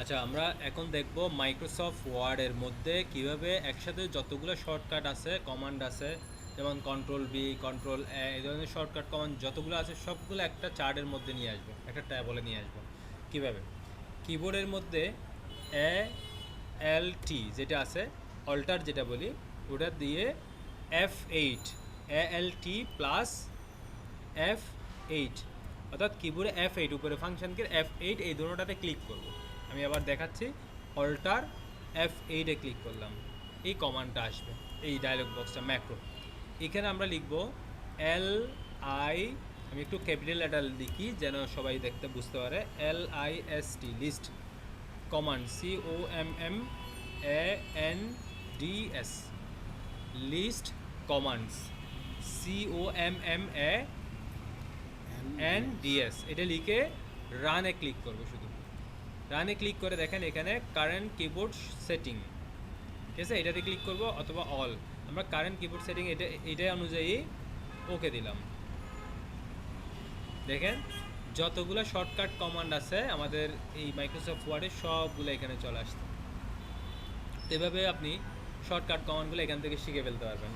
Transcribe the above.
আচ্ছা আমরা এখন দেখব মাইক্রোসফট ওয়ার্ডের মধ্যে কীভাবে একসাথে যতগুলো শর্টকাট আছে কমান্ড আছে, যেমন কন্ট্রোল বি কন্ট্রোল এ এই ধরনের শর্টকাট কমান্ড যতগুলো আছে, সবগুলো একটা চার্টের মধ্যে নিয়ে আসব, একটা ট্যাবলে নিয়ে আসব। কীভাবে? কিবোর্ডের মধ্যে এ এল টি যেটা আছে অল্টার যেটা বলি, ওটা দিয়ে F eight A L T plus F eight অর্থাৎ কিবোর্ডে এফ এইট উপরে ফাংশনকে এফ এইট এই দুটোটাতে ক্লিক করব। আমি আবার দেখাচ্ছি অল্টার এফ এইটে ক্লিক করলাম। এই কমান্ডটা আসবে, এই ডায়লগ বক্সটা ম্যাক্রো এখানে আমরা লিখব এল আই আমি একটু ক্যাপিটাল লেটার লিখি যেন সবাই দেখতে বুঝতে পারে। L I S T list command C O M M A N D S list commands C O M M A N D S এটা লিখে রানে ক্লিক করব শুধু। রানে ক্লিক করে দেখেন এখানে কারেন্ট কিবোর্ড সেটিং ঠিক আছে? এটাতে ক্লিক করব অথবা অল আমরা কারেন্ট কিবোর্ড সেটিং এটা এটাই অনুযায়ী ওকে দিলাম। দেখেন, যতগুলো শর্টকাট কমান্ড আছে, আমাদের এই মাইক্রোসফট ওয়ার্ডে সবগুলো এখানে চলে আসছে। এভাবে আপনি শর্টকাট কমান্ডগুলো এখান থেকে শিখে ফেলতে পারবেন।